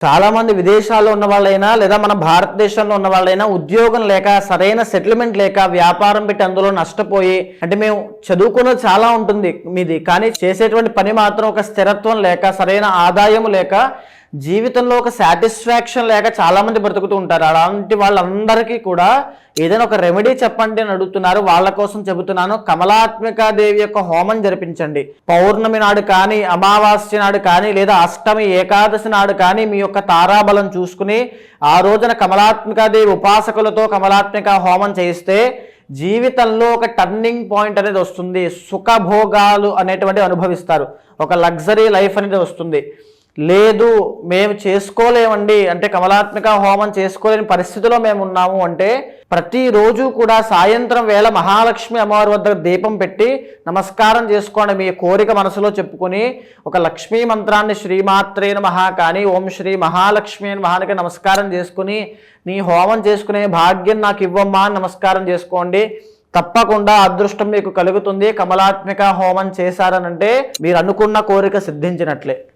చాలా మంది విదేశాల్లో ఉన్న వాళ్ళైనా లేదా మన భారతదేశంలో ఉన్న వాళ్ళైనా ఉద్యోగం లేక సరైన సెటిల్మెంట్ లేక వ్యాపారం పెట్టి అందులో నష్టపోయి అంటే మేము చదువుకున్నది చాలా ఉంటుంది మీది కానీ చేసేటువంటి పని మాత్రం ఒక స్థిరత్వం లేక సరైన ఆదాయం లేక జీవితంలో ఒక సాటిస్ఫాక్షన్ లేక చాలామంది బ్రతుకుతూ ఉంటారు. అలాంటి వాళ్ళందరికీ కూడా ఏదైనా ఒక రెమెడీ చెప్పండి అని అడుగుతున్నారు. వాళ్ళ కోసం చెబుతున్నాను. కమలాత్మికా దేవి యొక్క హోమం జరిపించండి. పౌర్ణమి నాడు కానీ అమావాస్య నాడు కానీ లేదా అష్టమి ఏకాదశి నాడు కానీ మీ యొక్క తారాబలం చూసుకుని ఆ రోజున కమలాత్మికాదేవి ఉపాసకులతో కమలాత్మిక హోమం చేయిస్తే జీవితంలో ఒక టర్నింగ్ పాయింట్ అనేది వస్తుంది. సుఖభోగాలు అనేటువంటివి అనుభవిస్తారు. ఒక లగ్జరీ లైఫ్ అనేది వస్తుంది. లేదు మేము చేసుకోలేమండి. అంటే కమలాత్మిక హోమం చేసుకోలేని పరిస్థితిలో మేము ఉన్నాము అంటే ప్రతిరోజు కూడా సాయంత్రం వేళ మహాలక్ష్మి అమ్మవారి వద్ద దీపం పెట్టి నమస్కారం చేసుకోండి మీ కోరిక మనసులో చెప్పుకొని ఒక లక్ష్మీ మంత్రాన్ని శ్రీమాత్రే మహా కానీ ఓం శ్రీ మహాలక్ష్మి అని మహానికి నమస్కారం చేసుకుని నీ హోమం చేసుకునే భాగ్యం నాకు ఇవ్వమ్మా అని నమస్కారం చేసుకోండి. తప్పకుండా అదృష్టం మీకు కలుగుతుంది. కమలాత్మిక హోమం చేశారనంటే మీరు అనుకున్న కోరిక సిద్ధించినట్లే.